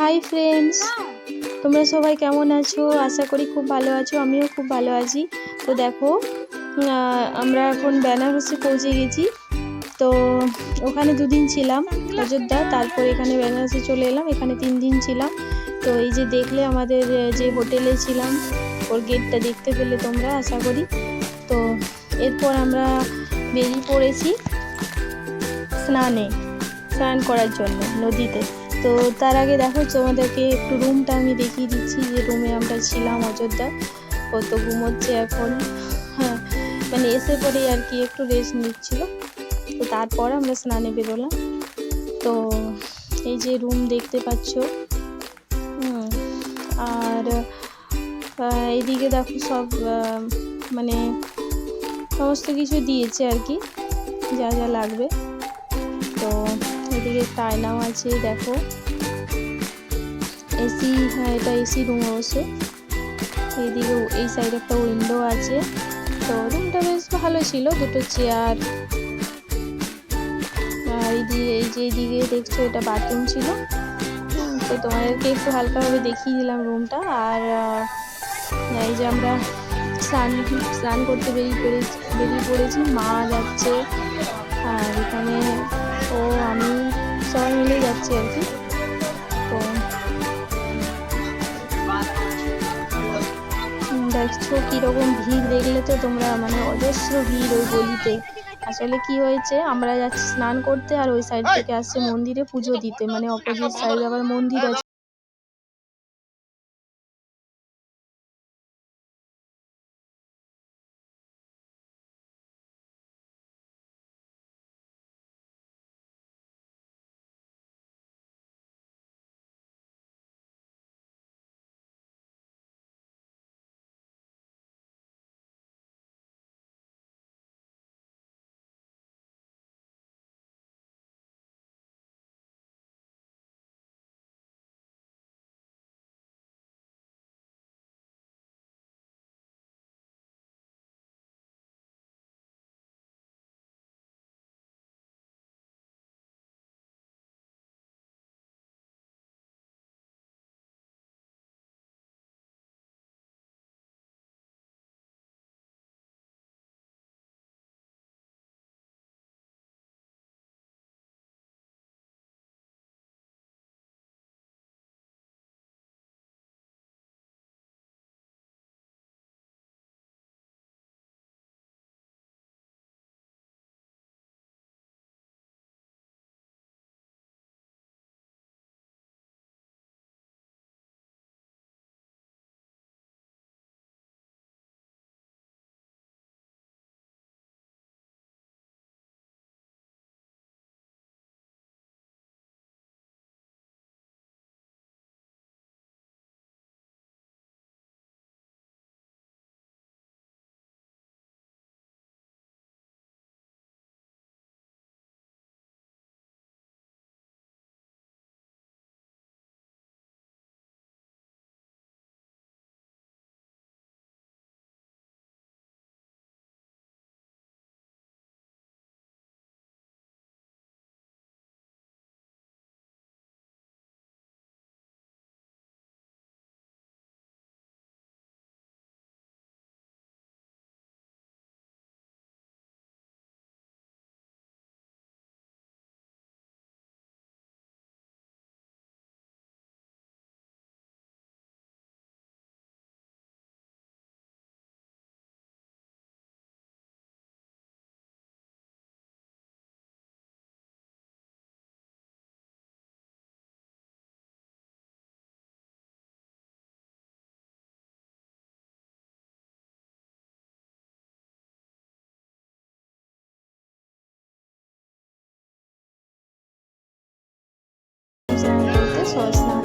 Hi friends তোমরা সবাই কেমন আছো? আশা করি খুব ভালো আছো, আমিও খুব ভালো আছি। তো দেখো আমরা এখন বেনারসে পৌঁছে গেছি। তো ওখানে দুদিন ছিলাম, অযোধ্যা, তারপর এখানে বেনারসে চলে এলাম, এখানে তিন দিন ছিলাম। তো এই যে দেখলে আমাদের যে হোটেলে ছিলাম, ওর গেটটা দেখতে পেলে তোমরা, আশা করি। তো এরপর আমরা বেরিয়ে পড়েছি স্নানে, স্নান করার জন্য, নদীতে। তো তার আগে দেখো তোমাদেরকে একটু রুমটা আমি দেখিয়ে দিচ্ছি, যে রুমে আমরা ছিলাম অযোধ্যা। কত ঘুমোচ্ছে এখন। হ্যাঁ মানে এসে পরেই আর কি একটু রেস্ট নিচ্ছিল। তো তারপর আমরা স্নানে বেরোলাম। তো এই যে রুম দেখতে পাচ্ছ। আর এইদিকে দেখো সব মানে সমস্ত কিছু দিয়েছে আর কি, যা যা লাগবে। তো এদিকে একটা আয়নাও আছে, দেখো। এসি হ্যাঁ এটা এসি রুম অবশ্য এইদিকে এই সাইডে একটা উইন্ডো আছে। তো রুমটা বেশ ভালো ছিল, দুটো চেয়ার এইদিকে এই যে এইদিকে দেখছ, এটা বাথরুম ছিল। তো তোমাদেরকে একটু হালকাভাবে দেখিয়ে দিলাম রুমটা আর এই যে আমরা স্নান স্নান করতে বেরিয়ে পড়েছি বেরিয়ে পড়েছি, মা যাচ্ছে। আর এখানে ও, আমি সবাই মিলে যাচ্ছি আর কি। তো দেখছ কীরকম ভিড় দেখলে তো তোমরা মানে অজস্র ভিড় ওই গলিতে। আসলে কি হয়েছে আমরা যাচ্ছি স্নান করতে আর ওই সাইড থেকে আসছে মন্দিরে পুজো দিতে মানে অপোজিট সাইড আবার মন্দির আছে। স্নান করতে সব স্নান